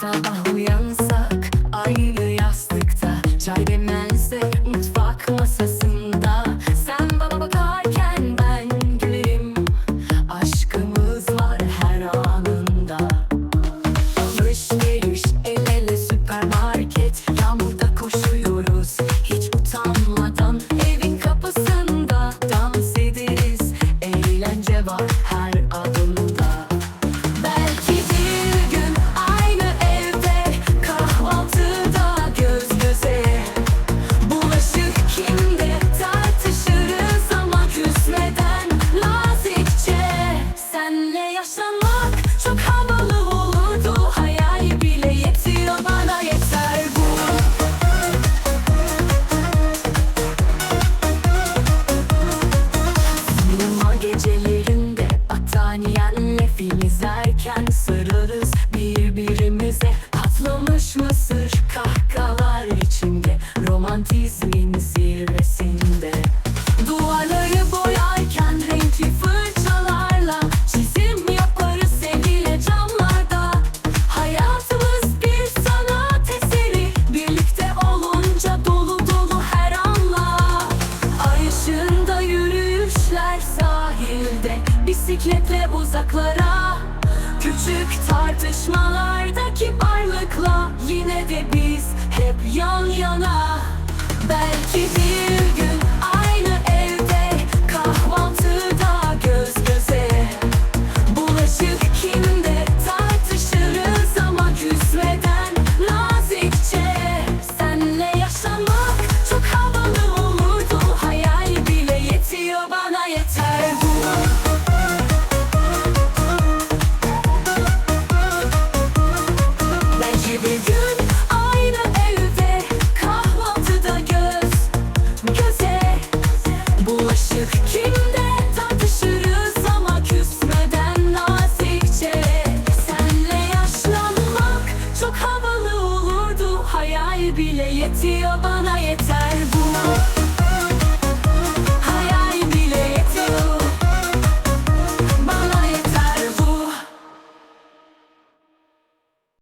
Sabah uyansak aynı yastıkta. Çay demlense mutfak masasında. Sen bana bakarken ben gülerim Aşkımız var her anında. Alış veriş el ele süpermarket. Yağmurda koşuyor. gezerken sararız birbirimize. Patlamış mısır kahkahalar içinde. Romantizmin zirvesinde. Duvarları boyarken renkli fırçalarla Çizim yaparız sevgiyle camlarda Hayatımız bir sanat eseri. Birlikte olunca dolu dolu her anla. Ay ışığında yürüyüşler sahilde. Bisikletle uzaklara Küçük tartışmalarda kibarlıkla Yine de biz hep yan yana. Belki bir gün Kimde tartışırız ama küsmeden nazikçe? Senle yaşlanmak çok havalı olurdu. Hayal bile yetiyor bana yeter